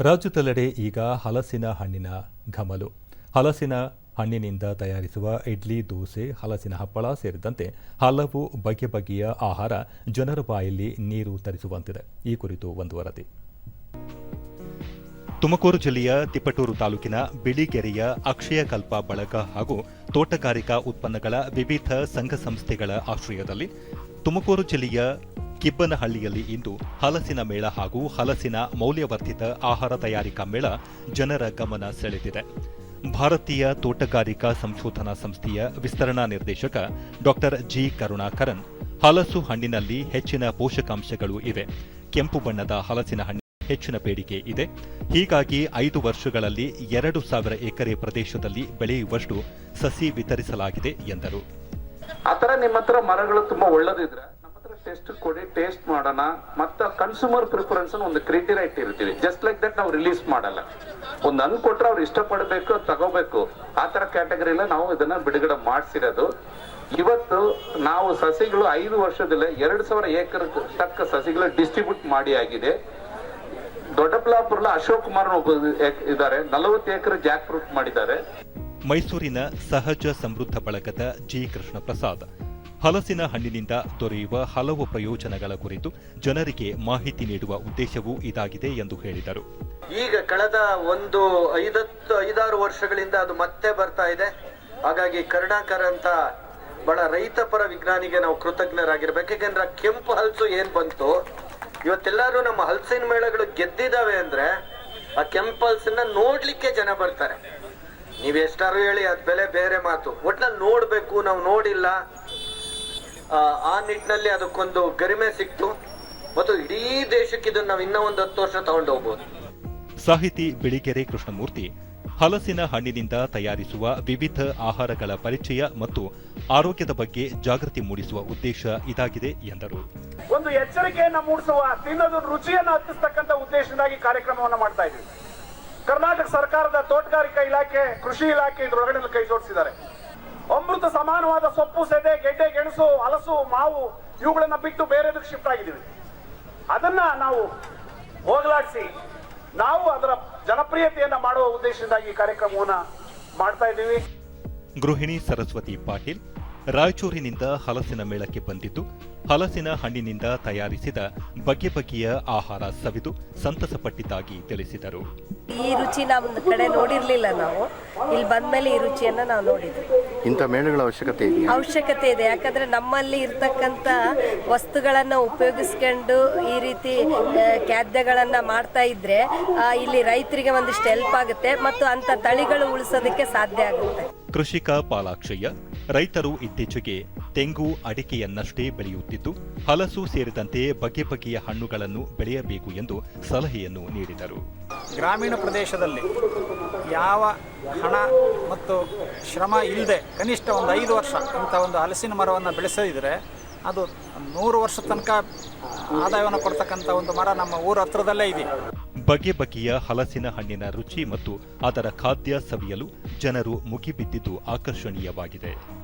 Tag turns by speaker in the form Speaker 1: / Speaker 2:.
Speaker 1: ರಾಜ್ಯದೆಲ್ಲೆಡೆ ಈಗ ಹಲಸಿನ ಹಣ್ಣಿನ ಘಮಲು. ಹಲಸಿನ ಹಣ್ಣಿನಿಂದ ತಯಾರಿಸುವ ಇಡ್ಲಿ, ದೋಸೆ, ಹಲಸಿನ ಹಪ್ಪಳ ಸೇರಿದಂತೆ ಹಲವು ಬಗೆ ಬಗೆಯ ಆಹಾರ ಜನರ ಬಾಯಲ್ಲಿ ನೀರು ತರಿಸುವಂತಿದೆ. ಈ ಕುರಿತು ಒಂದು ವರದಿ. ತುಮಕೂರು ಜಿಲ್ಲೆಯ ತಿಪಟೂರು ತಾಲೂಕಿನ ಬಿಳಿಗೆರೆಯ ಅಕ್ಷಯಕಲ್ಪ ಬಳಗ ಹಾಗೂ ತೋಟಗಾರಿಕಾ ಉತ್ಪನ್ನಗಳ ವಿವಿಧ ಸಂಘ ಸಂಸ್ಥೆಗಳ ಆಶ್ರಯದಲ್ಲಿ ತುಮಕೂರು ಜಿಲ್ಲೆಯ ಕಿಬ್ಬನಹಳ್ಳಿಯಲ್ಲಿ ಇಂದು ಹಲಸಿನ ಮೇಳ ಹಾಗೂ ಹಲಸಿನ ಮೌಲ್ಯವರ್ಧಿತ ಆಹಾರ ತಯಾರಿಕಾ ಮೇಳ ಜನರ ಗಮನ ಸೆಳೆದಿದೆ. ಭಾರತೀಯ ತೋಟಗಾರಿಕಾ ಸಂಶೋಧನಾ ಸಂಸ್ಥೆಯ ವಿಸ್ತರಣಾ ನಿರ್ದೇಶಕ ಡಾಕ್ಟರ್ ಜಿ ಕರುಣಾಕರನ್, ಹಲಸು ಹಣ್ಣಿನಲ್ಲಿ ಹೆಚ್ಚಿನ ಪೋಷಕಾಂಶಗಳು ಇವೆ. ಕೆಂಪು ಬಣ್ಣದ ಹಲಸಿನ ಹಣ್ಣು ಹೆಚ್ಚಿನ ಬೇಡಿಕೆ ಇದೆ. ಹೀಗಾಗಿ ಐದು ವರ್ಷಗಳಲ್ಲಿ ಎರಡು ಸಾವಿರ ಎಕರೆ ಪ್ರದೇಶದಲ್ಲಿ ಬೆಳೆಯುವಷ್ಟು ಸಸಿ ವಿತರಿಸಲಾಗಿದೆ ಎಂದರು.
Speaker 2: ಆತರ ತರ ನಿಮ್ಮ ಹತ್ರ ಮರಗಳು ತುಂಬಾ ಒಳ್ಳೇದಿದ್ರೆ ಟೆಸ್ಟ್ ಕೊಡಿ ಟೇಸ್ಟ್ ಮಾಡೋಣ. ಮತ್ತೆ ಕನ್ಸ್ಯೂಮರ್ ಪ್ರಿಫರೆನ್ಸ್ ಒಂದು ಕ್ರೈಟೀರಿಯಾ ಇಟ್ಟಿರ್ತೀವಿ. ಜಸ್ಟ್ ಲೈಕ್ ದಟ್ ನಾವು ರಿಲೀಸ್ ಮಾಡಲ್ಲ. ಒಂದು ಹಣ್ಣು ಕೊಟ್ರೆ ಅವ್ರು ಇಷ್ಟಪಡಬೇಕು, ತಗೋಬೇಕು. ಆ ತರ ಕ್ಯಾಟಗರಿಲ್ಲ ನಾವು ಇದನ್ನ ಬಿಡುಗಡೆ ಮಾಡಿಸಿರೋದು. ಇವತ್ತು ನಾವು ಸಸಿಗಳು ಐದು ವರ್ಷದಲ್ಲೇ ಎರಡು ಸಾವಿರ ಏಕರ್ ತಕ್ಕ ಸಸಿಗಳು ಡಿಸ್ಟ್ರಿಬ್ಯೂಟ್ ಮಾಡಿ ಆಗಿದೆ. ದೊಡ್ಡಬಳ್ಳಾಪುರ ಅಶೋಕ್ ಕುಮಾರ್ ಒಬ್ಬ ಇದ್ದಾರೆ ನಲವತ್ತು ಎಕರೆ ಜಾಕ್ ಫ್ರೂಟ್ ಮಾಡಿದ್ದಾರೆ.
Speaker 1: ಮೈಸೂರಿನ ಸಹಜ ಸಮೃದ್ಧ ಬಳಗದ ಜಿ ಕೃಷ್ಣ ಪ್ರಸಾದ್ ಹಲಸಿನ ಹಣ್ಣಿನಿಂದ ದೊರೆಯುವ ಹಲವು ಪ್ರಯೋಜನಗಳ ಕುರಿತು ಜನರಿಗೆ ಮಾಹಿತಿ ನೀಡುವ ಉದ್ದೇಶವೂ ಇದಾಗಿದೆ ಎಂದು ಹೇಳಿದರು.
Speaker 3: ಈಗ ಕಳೆದ ಒಂದು ಐದತ್ತು, ಐದಾರು ವರ್ಷಗಳಿಂದ ಅದು ಮತ್ತೆ ಬರ್ತಾ ಇದೆ. ಹಾಗಾಗಿ ಕರುಣಾಕರ್ ಅಂತ ಬಹಳ ರೈತಪರ ವಿಜ್ಞಾನಿಗೆ ನಾವು ಕೃತಜ್ಞರಾಗಿರ್ಬೇಕು. ಯಾಕಂದ್ರೆ ಕೆಂಪು ಹಲಸು ಏನ್ ಬಂತು? ಇವತ್ತೆಲ್ಲರೂ ನಮ್ಮ ಹಲಸಿನ ಮೇಳಗಳು ಗೆದ್ದಿದಾವೆ ಅಂದ್ರೆ ಆ ಕೆಂಪು ಹಲಸನ್ನ ನೋಡ್ಲಿಕ್ಕೆ ಜನ ಬರ್ತಾರೆ. ನೀವ್ ಎಷ್ಟಾರು ಹೇಳಿ ಅದ್ ಬೆಲೆ ಬೇರೆ ಮಾತು. ಒಟ್ನಲ್ಲಿ ನೋಡ್ಬೇಕು, ನಾವು ನೋಡಿಲ್ಲ. ಆ, ಆ ನಿಟ್ಟಿನಲ್ಲಿ ಅದಕ್ಕೊಂದು ಗರಿಮೆ ಸಿಕ್ತು. ಮತ್ತು ಇಡೀ ದೇಶಕ್ಕೆ ಇದನ್ನ ನಾವು ಇನ್ನೂ ಒಂದು ಹತ್ತು ವರ್ಷ ತಗೊಂಡು ಹೋಗ್ಬೋದು.
Speaker 1: ಸಾಹಿತಿ ಬಿಳಿಗೆರೆ ಕೃಷ್ಣಮೂರ್ತಿ ಹಲಸಿನ ಹಣ್ಣಿನಿಂದ ತಯಾರಿಸುವ ವಿವಿಧ ಆಹಾರಗಳ ಪರಿಚಯ ಮತ್ತು ಆರೋಗ್ಯದ ಬಗ್ಗೆ ಜಾಗೃತಿ ಮೂಡಿಸುವ ಉದ್ದೇಶ ಇದಾಗಿದೆ ಎಂದರು.
Speaker 4: ಒಂದು ಎಚ್ಚರಿಕೆಯನ್ನು ಮೂಡಿಸುವ ತಿನ್ನೋದು ರುಚಿಯನ್ನು ಹತ್ತಿಸ್ತಕ್ಕಂಥ ಉದ್ದೇಶದಿಂದಾಗಿ ಕಾರ್ಯಕ್ರಮವನ್ನ ಮಾಡ್ತಾ ಇದ್ದೀವಿ. ಕರ್ನಾಟಕ ಸರ್ಕಾರದ ತೋಟಗಾರಿಕಾ ಇಲಾಖೆ ಕೃಷಿ ಇಲಾಖೆ ಇದರೊಳಗಡೆ ಕೈ ಜೋಡಿಸಿದ್ದಾರೆ. ಅಮೃತ ಸಮಾನವಾದ ಸೊಪ್ಪು, ಸೆದೆ, ಗೆಡ್ಡೆ, ಗೆಣಸು, ಹಲಸು, ಮಾವು ಇವುಗಳನ್ನ ಬಿಟ್ಟು ಬೇರೆದಕ್ಕೆ ಶಿಫ್ಟ್ ಆಗಿದ್ದೀವಿ. ಅದನ್ನ ನಾವು ಹೋಗಲಾಡಿಸಿ, ನಾವು ಅದರ ಜನಪ್ರಿಯತೆಯನ್ನ ಮಾಡುವ ಉದ್ದೇಶದಿಂದ ಈ ಕಾರ್ಯಕ್ರಮವನ್ನ ಮಾಡ್ತಾ ಇದ್ದೀವಿ.
Speaker 1: ಗೃಹಿಣಿ ಸರಸ್ವತಿ ಪಾಟೀಲ್ ರಾಯಚೂರಿನಿಂದ ಹಲಸಿನ ಮೇಳಕ್ಕೆ ಬಂದಿದ್ದು ಹಲಸಿನ ಹಣ್ಣಿನಿಂದ ತಯಾರಿಸಿದ ಬಗೆ ಬಗೆಯ ಆಹಾರ ಸವಿದು ಸಂತಸಪಟ್ಟಿದ್ದಾಗಿ ತಿಳಿಸಿದರು.
Speaker 5: ಈ ರುಚಿ ಒಂದು ಕಡೆ ನೋಡಿರ್ಲಿಲ್ಲ ನಾವು. ಇಲ್ಲಿ ಬಂದ್ಮೇಲೆ ಈ ರುಚಿಯನ್ನ ನಾವು ನೋಡಿದ್ವಿ.
Speaker 6: ಇಂಥ ಮೇಳಗಳ ಅವಶ್ಯಕತೆ ಇದೆ
Speaker 5: ಅವಶ್ಯಕತೆ ಇದೆ. ಯಾಕಂದ್ರೆ ನಮ್ಮಲ್ಲಿ ಇರ್ತಕ್ಕಂಥ ವಸ್ತುಗಳನ್ನ ಉಪಯೋಗಿಸ್ಕೊಂಡು ಈ ರೀತಿ ಖಾದ್ಯಗಳನ್ನ ಮಾಡ್ತಾ ಇದ್ರೆ ಆ, ಇಲ್ಲಿ ರೈತರಿಗೆ ಒಂದಿಷ್ಟು ಹೆಲ್ಪ್ ಆಗುತ್ತೆ ಮತ್ತು ಅಂತ ತಳಿಗಳು ಉಳಿಸೋದಕ್ಕೆ ಸಾಧ್ಯ ಆಗುತ್ತೆ.
Speaker 1: ಕೃಷಿಕ ಪಾಲಾಕ್ಷಯ್ಯ ರೈತರು ಇತ್ತೀಚೆಗೆ ತೆಂಗು ಅಡಿಕೆಯನ್ನಷ್ಟೇ ಬೆಳೆಯುತ್ತಿದ್ದು ಹಲಸು ಸೇರಿದಂತೆ ಬಗೆ ಬಗೆಯ ಹಣ್ಣುಗಳನ್ನು ಬೆಳೆಯಬೇಕು ಎಂದು ಸಲಹೆಯನ್ನು ನೀಡಿದರು.
Speaker 7: ಗ್ರಾಮೀಣ ಪ್ರದೇಶದಲ್ಲಿ ಯಾವ ಹಣ ಮತ್ತು ಶ್ರಮ ಇಲ್ಲದೆ ಕನಿಷ್ಠ ಒಂದು ಐದು ವರ್ಷ ಇಂಥ ಒಂದು ಹಲಸಿನ ಮರವನ್ನು ಬೆಳೆಸದಿದ್ರೆ ಅದು ನೂರು ವರ್ಷ ತನಕ ಆದಾಯವನ್ನು ಕೊಡ್ತಕ್ಕಂಥ ಒಂದು ಮರ ನಮ್ಮ ಊರ ಹತ್ರದಲ್ಲೇ ಇದೆ.
Speaker 1: ಬಗೆ ಬಗೆಯ ಹಲಸಿನ ಹಣ್ಣಿನ ರುಚಿ ಮತ್ತು ಅದರ ಖಾದ್ಯ ಸವಿಯಲು ಜನರು ಮುಗಿಬಿದ್ದಿದ್ದು ಆಕರ್ಷಣೀಯವಾಗಿದೆ.